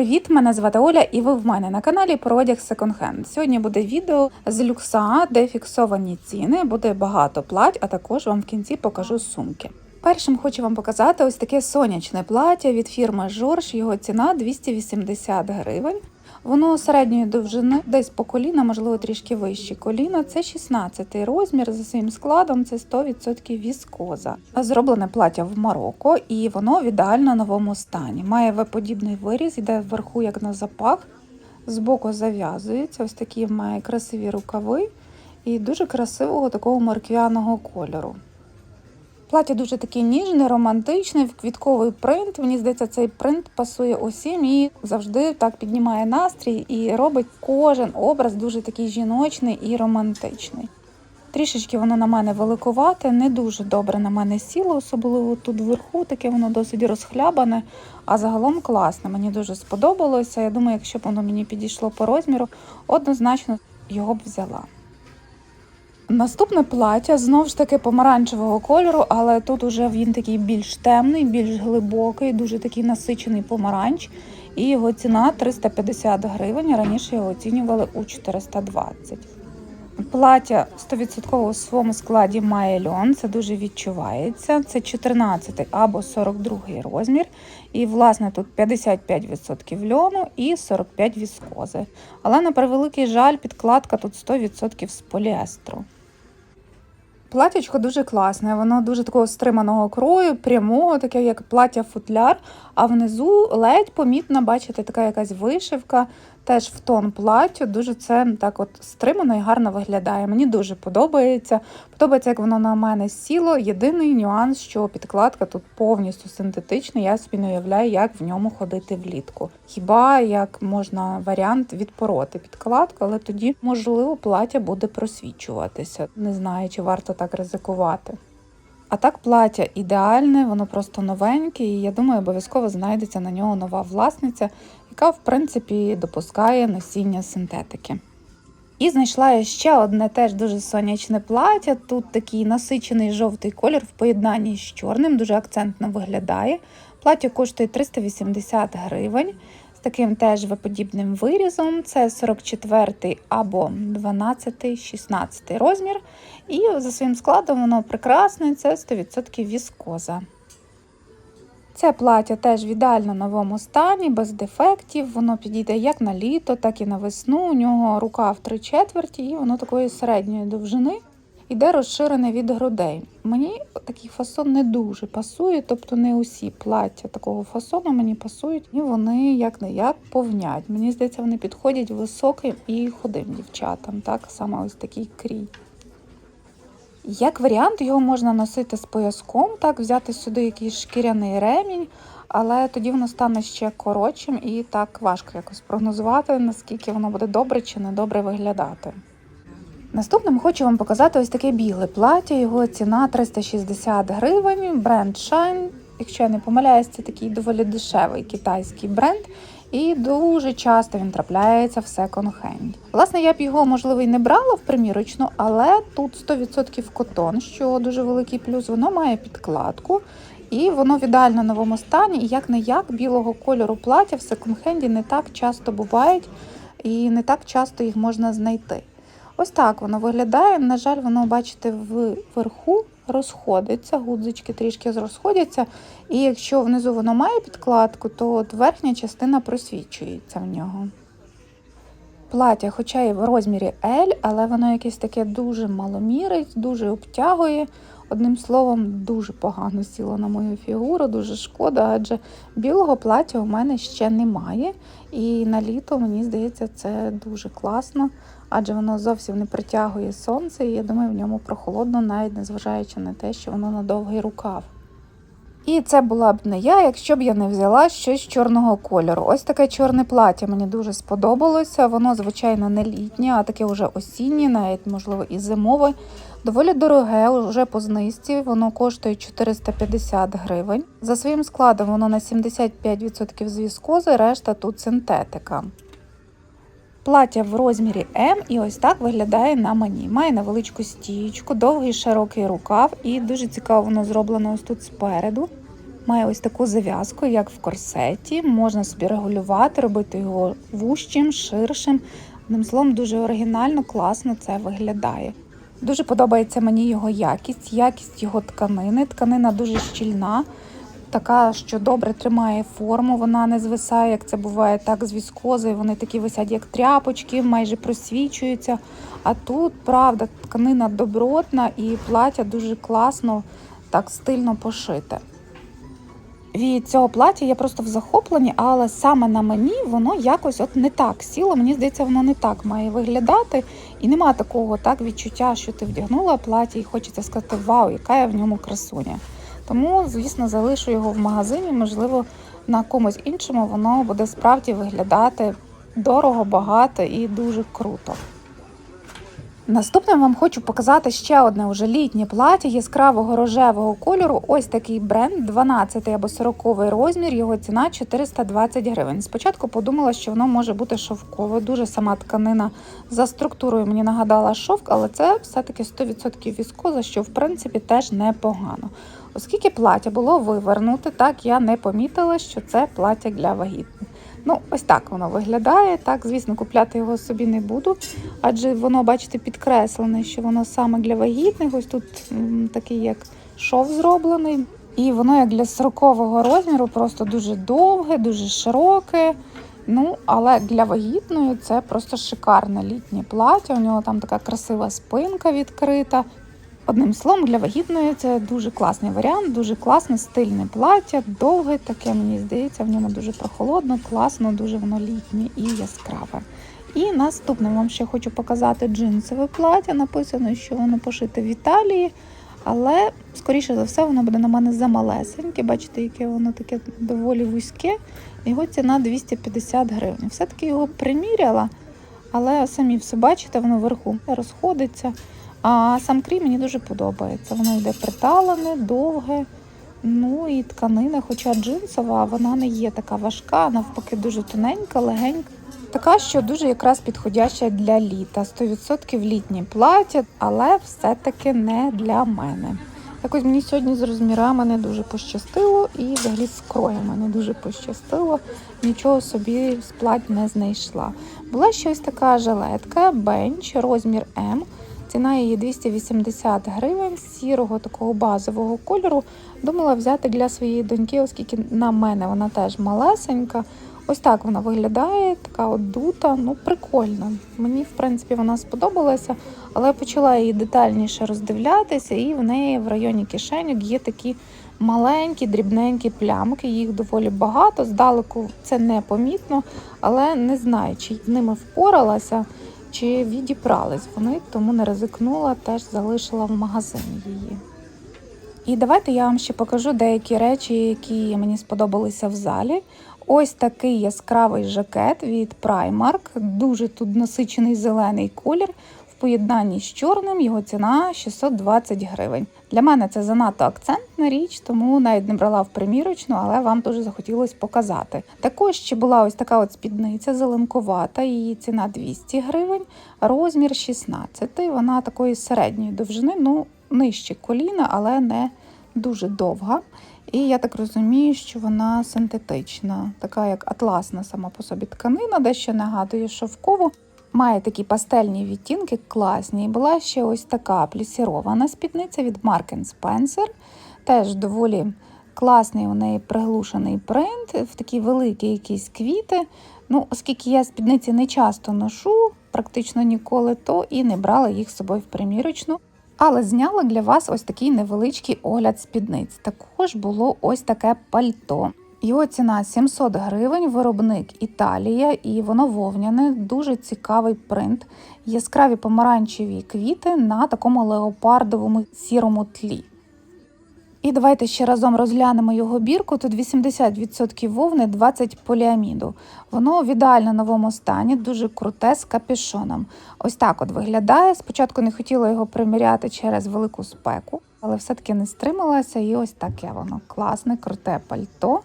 Привіт! Мене звати Оля, і ви в мене на каналі про одяг секонд-хенд. Сьогодні буде відео з люкса, де фіксовані ціни, буде багато плать, а також вам в кінці покажу сумки. Першим хочу вам показати ось таке сонячне плаття від фірми Жорж. Його ціна 280 гривень. Воно середньої довжини, десь по коліна, можливо, трішки вище коліна. Це 16 розмір за своїм складом, це 100% віскоза. Зроблене плаття в Марокко, і воно в ідеально новому стані. Має В-подібний виріз, йде вверху, як на запах, збоку зав'язується. Ось такі має красиві рукави і дуже красивого такого морквяного кольору. Плаття дуже таке ніжне, романтичне, в квітковий принт. Мені здається, цей принт пасує усім і завжди так піднімає настрій і робить кожен образ дуже такий жіночний і романтичний. Трішечки воно на мене великувате, не дуже добре на мене сіло, особливо тут вверху, таке воно досить розхлябане, а загалом класне. Мені дуже сподобалося. Я думаю, якщо б воно мені підійшло по розміру, однозначно його б взяла. Наступне плаття знову ж таки помаранчевого кольору, але тут уже він такий більш темний, більш глибокий, дуже такий насичений помаранч. І його ціна 350 гривень. Раніше його оцінювали у 420. Плаття 100% у своєму складі має льон, це дуже відчувається. Це 14 або 42 розмір. І, власне, тут 55% льону і 45% віскози. Але, на превеликий жаль, підкладка тут 100% з поліестру. Платячко дуже класне, воно дуже такого стриманого крою, прямого, таке як плаття-футляр, а внизу ледь помітно, бачите, така якась вишивка, теж в тон платтю. Дуже це так от стримано і гарно виглядає. Мені дуже подобається. Подобається, як воно на мене сіло. Єдиний нюанс, що підкладка тут повністю синтетична, я собі не уявляю, як в ньому ходити влітку. Хіба як можна варіант відпороти підкладку, але тоді, можливо, плаття буде просвічуватися. Не знаю, чи варто так ризикувати. А так плаття ідеальне, воно просто новеньке, і я думаю, обов'язково знайдеться на нього нова власниця, яка, в принципі, допускає носіння синтетики. І знайшла я ще одне теж дуже сонячне плаття. Тут такий насичений жовтий колір в поєднанні з чорним, дуже акцентно виглядає. Плаття коштує 380 гривень. Таким теж виподібним вирізом. Це 44 або 12-16 розмір. І за своїм складом воно прекрасне, це 100% віскоза. Це плаття теж в ідеально новому стані, без дефектів. Воно підійде як на літо, так і на весну. У нього рука в три четверті, і воно такої середньої довжини. Іде розширене від грудей. Мені такий фасон не дуже пасує, тобто не усі плаття такого фасону мені пасують, і вони як не як повнять. Мені здається, вони підходять високим і худим дівчатам. Так саме ось такий крій. Як варіант, його можна носити з пояском, так, взяти сюди якийсь шкіряний ремінь, але тоді воно стане ще коротшим і так важко якось прогнозувати, наскільки воно буде добре чи не добре виглядати. Наступним хочу вам показати ось таке біле плаття. Його ціна 360 гривень, бренд Shine. Якщо я не помиляюсь, це такий доволі дешевий китайський бренд. І дуже часто він трапляється в секонд-хенді. Власне, я б його, можливо, і не брала в примірочну, але тут 100% котон, що дуже великий плюс. Воно має підкладку, і воно в ідеально новому стані. І як не як білого кольору плаття в секонд-хенді не так часто бувають, і не так часто їх можна знайти. Ось так воно виглядає. На жаль, воно, бачите, вверху розходиться, гудзички трішки розходяться. І якщо внизу воно має підкладку, то от верхня частина просвічується в нього. Плаття, хоча і в розмірі L, але воно якесь таке дуже маломірить, дуже обтягує. Одним словом, дуже погано сіло на мою фігуру, дуже шкода, адже білого плаття у мене ще немає. І на літо, мені здається, це дуже класно, адже воно зовсім не притягує сонце, і я думаю, в ньому прохолодно, навіть незважаючи на те, що воно на довгий рукав. І це була б не я, якщо б я не взяла щось чорного кольору. Ось таке чорне плаття мені дуже сподобалося. Воно, звичайно, не літнє, а таке вже осіннє, навіть, можливо, і зимове. Доволі дороге, вже по знизці, воно коштує 450 гривень. За своїм складом воно на 75% з віскози, решта тут синтетика. Плаття в розмірі М і ось так виглядає на мені. Має невеличку стічку, довгий широкий рукав і дуже цікаво воно зроблено ось тут спереду. Має ось таку зав'язку, як в корсеті. Можна собі регулювати, робити його вущим, ширшим. Одним словом, дуже оригінально, класно це виглядає. Дуже подобається мені його якість, якість його тканини. Тканина дуже щільна, така, що добре тримає форму, вона не звисає, як це буває так з віскози. Вони такі висять, як тряпочки, майже просвічуються. А тут, правда, тканина добротна і плаття дуже класно, так стильно пошите. Від цього плаття я просто в захопленні, але саме на мені воно якось от не так сіло. Мені здається, воно не так має виглядати. І нема такого так відчуття, що ти вдягнула плаття і хочеться сказати, вау, яка я в ньому красуня. Тому, звісно, залишу його в магазині, можливо, на комусь іншому воно буде справді виглядати дорого, багато і дуже круто. Наступним вам хочу показати ще одне уже літнє плаття яскравого рожевого кольору. Ось такий бренд, 12 або 40 розмір. Його ціна 420 гривень. Спочатку подумала, що воно може бути шовкове. Дуже сама тканина за структурою мені нагадала шовк, але це все-таки 100% віскоза, що в принципі теж непогано. Оскільки плаття було вивернуте, так я не помітила, що це плаття для вагітних. Ну, ось так воно виглядає. Так, звісно, купляти його собі не буду, адже воно, бачите, підкреслене, що воно саме для вагітних. Ось тут такий як шов зроблений. І воно як для 40-го розміру, просто дуже довге, дуже широке. Ну, але для вагітної це просто шикарне літнє плаття. У нього там така красива спинка відкрита. Одним словом, для вагітної це дуже класний варіант, дуже класне стильне плаття, довге таке, мені здається, в ньому дуже прохолодно, класно, дуже воно літнє і яскраве. І наступне вам ще хочу показати джинсове плаття. Написано, що воно пошите в Італії, але, скоріше за все, воно буде на мене замалесеньке. Бачите, яке воно таке доволі вузьке. Його ціна 250 гривень. Все-таки його приміряла, але самі все бачите, воно вверху розходиться. А сам крій мені дуже подобається. Воно йде приталене, довге. Ну і тканина, хоча джинсова, вона не є така важка, навпаки, дуже тоненька, легенька. Така, що дуже якраз підходяща для літа. 100% літнє плаття, але все-таки не для мене. Якось мені сьогодні з розмірами не дуже пощастило, і взагалі з кроями не дуже пощастило. Нічого собі з плать не знайшла. Була щось така жилетка, бенч, розмір М. Ціна її 280 гривень сірого такого базового кольору. Думала взяти для своєї доньки, оскільки на мене вона теж малесенька. Ось так вона виглядає, така от дута, ну прикольна. Мені, в принципі, вона сподобалася, але я почала її детальніше роздивлятися, і в неї в районі кишеньок є такі маленькі, дрібненькі плямки. Їх доволі багато. Здалеку це непомітно, але не знаю, чи з ними впоралася чи відібрались вони, тому не ризикнула, теж залишила в магазині її. І давайте я вам ще покажу деякі речі, які мені сподобалися в залі. Ось такий яскравий жакет від Primark, дуже тут насичений зелений колір. Поєднанні з чорним його ціна 620 гривень. Для мене це занадто акцентна річ, тому навіть не брала в примірочну, але вам дуже захотілося показати. Також ще була ось така от спідниця зеленкувата, її ціна 200 гривень, розмір 16. Вона такої середньої довжини, ну нижче коліна, але не дуже довга. І я так розумію, що вона синтетична, така як атласна сама по собі тканина, дещо нагадує шовкову. Має такі пастельні відтінки, класні. І була ще ось така плісірована спідниця від Mark Spencer. Теж доволі класний у неї приглушений принт, в такі великі якісь квіти. Ну, Оскільки я спідниці не часто ношу, практично ніколи, то і не брала їх з собою в примірочну. Але зняла для вас ось такий невеличкий огляд спідниць. Також було ось таке пальто. Його ціна 700 гривень, виробник Італія, і воно вовняне, дуже цікавий принт, яскраві помаранчеві квіти на такому леопардовому сірому тлі. І давайте ще разом розглянемо його бірку. Тут 80% вовни, 20 поліаміду. Воно в ідеально новому стані, дуже круте з капюшоном. Ось так от виглядає. Спочатку не хотіла його приміряти через велику спеку, але все-таки не стрималася. І ось таке воно класне, круте пальто.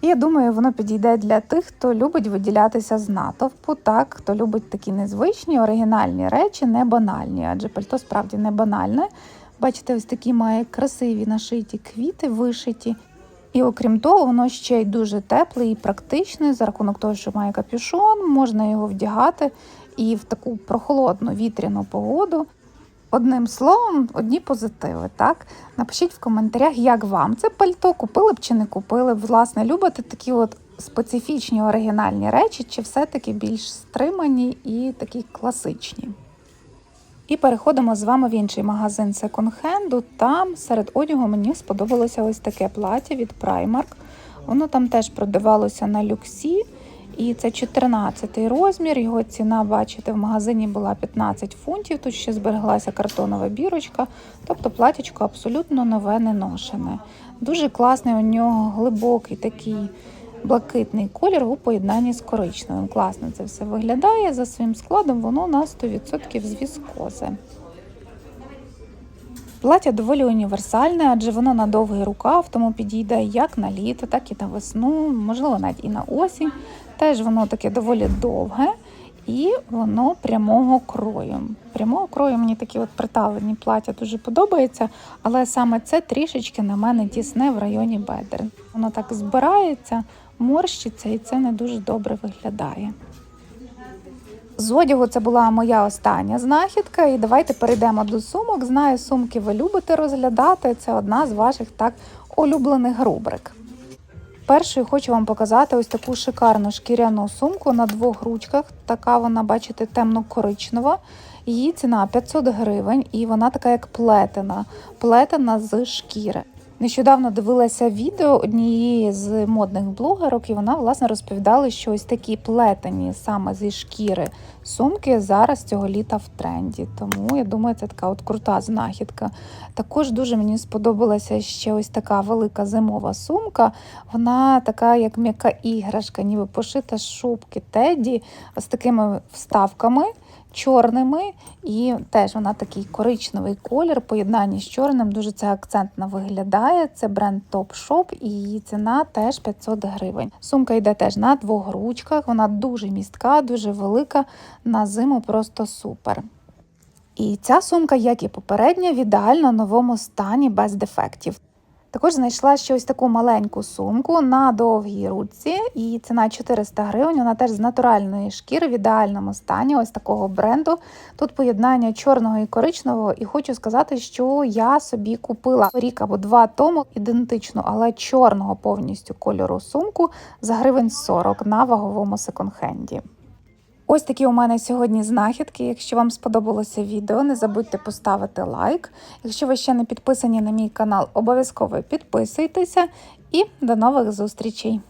І я думаю, воно підійде для тих, хто любить виділятися з натовпу, так, хто любить такі незвичні, оригінальні речі, не банальні, адже пальто справді не банальне. Бачите, ось такі має красиві нашиті квіти вишиті. І окрім того, воно ще й дуже тепле і практичне за рахунок того, що має капюшон, можна його вдягати і в таку прохолодну вітряну погоду. Одним словом, одні позитиви. Так напишіть в коментарях, як вам це пальто купили б чи не купили б. Власне, любите такі от специфічні оригінальні речі, чи все-таки більш стримані і такі класичні. І переходимо з вами в інший магазин секонд-хенду. Там серед одягу мені сподобалося ось таке плаття від Primark. Воно там теж продавалося на люксі. І це 14 розмір. Його ціна, бачите, в магазині була 15 фунтів. Тут ще збереглася картонова бірочка. Тобто платячко абсолютно нове, не ношене. Дуже класний у нього глибокий такий блакитний колір у поєднанні з коричневим. Класно це все виглядає. За своїм складом воно на 100% з віскози. Плаття доволі універсальне, адже воно на довгий рукав, тому підійде як на літо, так і на весну, можливо, навіть і на осінь. Теж воно таке доволі довге і воно прямого крою. Прямого крою мені такі от приталені плаття дуже подобається, але саме це трішечки на мене тісне в районі бедер. Воно так збирається, морщиться і це не дуже добре виглядає. З одягу це була моя остання знахідка, і давайте перейдемо до сумок. Знаю, сумки ви любите розглядати. Це одна з ваших так улюблених рубрик. Першою хочу вам показати ось таку шикарну шкіряну сумку на двох ручках. Така вона, бачите, темно-коричнева. Її ціна 500 гривень, і вона така як плетена, плетена з шкіри. Нещодавно дивилася відео однієї з модних блогерок, і вона власне розповідала, що ось такі плетені саме зі шкіри сумки зараз цього літа в тренді. Тому я думаю, це така от крута знахідка. Також дуже мені сподобалася ще ось така велика зимова сумка. Вона така, як м'яка іграшка, ніби пошита шубки Теді з такими вставками чорними, і теж вона такий коричневий колір, поєднанні з чорним, дуже це акцентно виглядає. Це бренд Top Shop і її ціна теж 500 гривень. Сумка йде теж на двох ручках, вона дуже містка, дуже велика. На зиму просто супер. І ця сумка, як і попередня, в ідеально новому стані без дефектів. Також знайшла ще ось таку маленьку сумку на довгій ручці, і ціна 400 гривень. Вона теж з натуральної шкіри в ідеальному стані, ось такого бренду. Тут поєднання чорного і коричневого, і хочу сказати, що я собі купила рік або два тому ідентичну, але чорного повністю кольору сумку за гривень 40 на ваговому секонд-хенді. Ось такі у мене сьогодні знахідки. Якщо вам сподобалося відео, не забудьте поставити лайк. Якщо ви ще не підписані на мій канал, обов'язково підписуйтеся і до нових зустрічей!